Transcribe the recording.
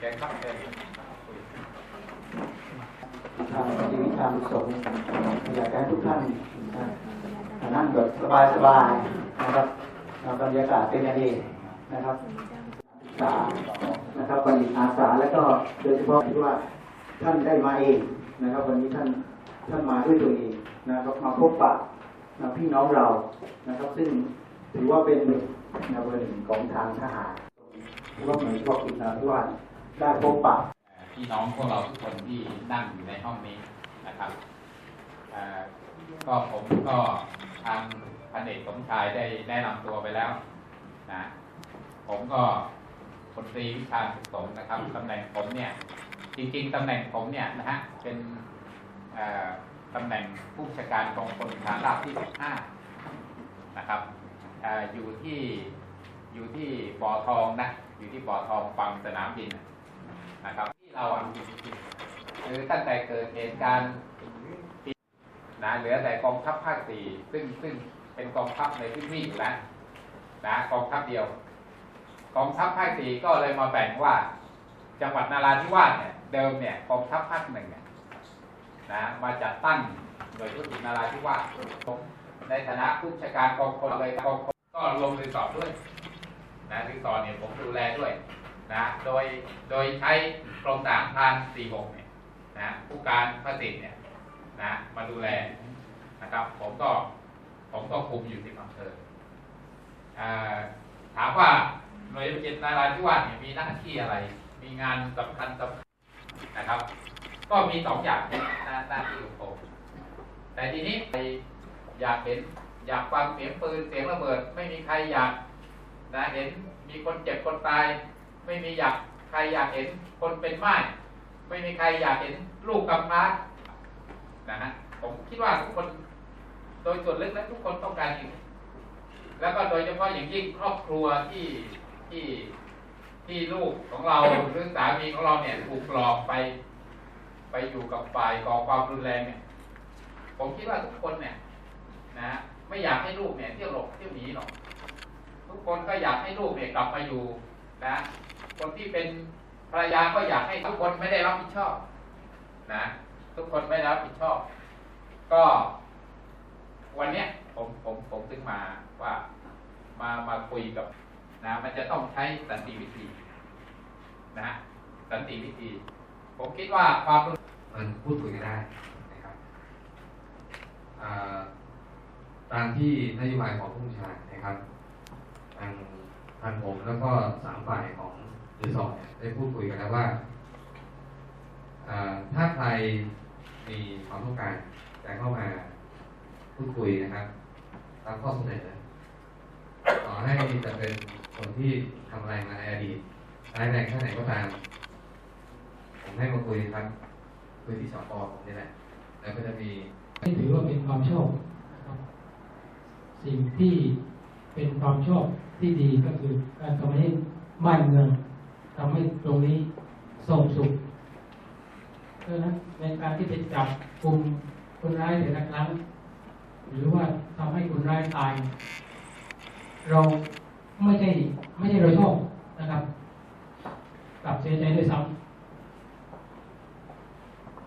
แกงครับแกง ทาง ชีวิตทางสงฆ์อยากให้ทุกท่านนั่งแบบสบายๆนะครับแล้วบรรยากาศเป็นกันเองนี้นะครับสานะครับวันนี้อาสาแล้วก็โดยเฉพาะที่ว่าท่านได้มาเองนะครับ วันนี้ท่านท่านมาด้วยตัวเองนะครับมาพบปะนะพี่น้องเรานะครับ ซึ่งถือว่าเป็นนึ่งนะเบอร์หนึ่งของทางทหารถือว่าเหมือนพอกิจนาที่ว่าได้พบปะพี่น้องพวกเราทุกคนที่นั่งอยู่ในห้องนี้ นะครับก็ผมก็ทางพันเอกสมชายได้แนะนำตัวไปแล้วนะผมก็พลตรีวิชาสุขสมนะครับตำแหน่งผมเนี่ยจริงๆตำแหน่งผมเนี่ยนะฮะเป็นตำแหน่งผู้บัญชการกองพลฐานราบที่ 15 นะครับออยู่ที่อยู่ที่บ่อทองนะอยู่ที่บ่อทองฝั่งสนามบินนะนะครับที่เราอะ คือตั้งแต่เกิดเหตุการณ์นะเหลือแต่กองทัพภาคสี่ซึ่งซึ่งเป็นกองทัพในพื้นที่อยู่แล้วนะกองทัพเดียว กองทัพภาคสี่ก็เลยมาแบ่งว่า จังหวัดนาราธิวาสเนี่ยเดิมเนี่ยกองทัพภาคหนึ่งเนี่ยนะมาจัดตั้งหน่วยธุรกินาราธิวาสในฐานะผู้บัญชาการกองพลเลยกองพลก็ลงรีสอร์ทด้วยนะรีสอร์ทเนี่ยผมดูแลด้วยนะโดยโดยใช้กรมสามพันสี่หกเนี่ย นะผู้การพระสิทธิ์เนี่ยนะมาดูแลนะครับ ผมก็ผมก็คุมอยู่ที่อำเภออถามว่าหน่วยวิจิตรนาราธิวาสเนี่ยมีหน้าที่อะไร มีงานสำคัญสำคัญนะครับ ก็มีสองอย่างหน้าหน้าที่ของผมแต่ทีนี้ใครอยากเห็นอยากฟังเสียงปืนเสียงระเบิด ไม่มีใครอยากนะเห็นมีคนเจ็บคนตาย ไม่มีอยากใครอยากเห็นคนเป็นไม้ ไม่มีใครอยากเห็นลูกกำพร้านะฮะผมคิดว่าทุกคน โดยส่วนลึกแล้วทุกคนต้องการอย่างนี้แล้วก็โดยเฉพาะอย่างยิ่งครอบครัวที่ที่ที่ลูกของเราหรือสามีของเราเนี่ยถูกหลอกไป ไปอยู่กับฝ่ายก่อความรุนแรงเนี่ย ผมคิดว่าทุกคนเนี่ย นะไม่อยากให้ลูกเนี่ยเที่ยวหลบเที่ยวหนีหรอกทุกคนก็อยากให้ลูกเนี่ยกลับมาอยู่นะคนที่เป็น ภรรยาก็อยากให้ทุกคนไม่ได้รับผิดชอบ นะ ทุกคนไม่ได้รับผิดชอบ ก็ วันเนี้ยผมผมผมถึงมาว่ามามาคุยกับ นะ มันจะต้องใช้สันติวิธี นะ สันติวิธี ผมคิดว่าความมันพูดคุยกันได้นะครับตามที่นโยบายของผู้ชานะครับทางทางผมแล้วก็สามฝ่ายของ รีสอร์ทได้พูดคุยกันแล้วว่าถ้าใครมีความต้องการจะเข้ามาพูดคุยนะครับตามข้อเสนอต่อให้จะเป็นคนที่ทำอะไรมาในอดีตร้ายแรงแค่ไหนก็ตาม ผมให้มาคุยครับ คุยที่สปผมนี่แหละ แล้วก็จะมีไม่ถือว่าเป็นความชอบนะคสิ่งที่เป็นความชอบที่ดีก็คือการทำให้บ้านเมือง ทำให้ตรงนี้ส่งสุขเพราะฉะนั้นในการที่จะจับกลุ่มคนร้ายแต่ละครั้ง หรือว่าทำให้คนร้ายตาย เราไม่ใช่ไม่ใช่เราชอบนะครับกลับเสียใจด้วยซ้ำ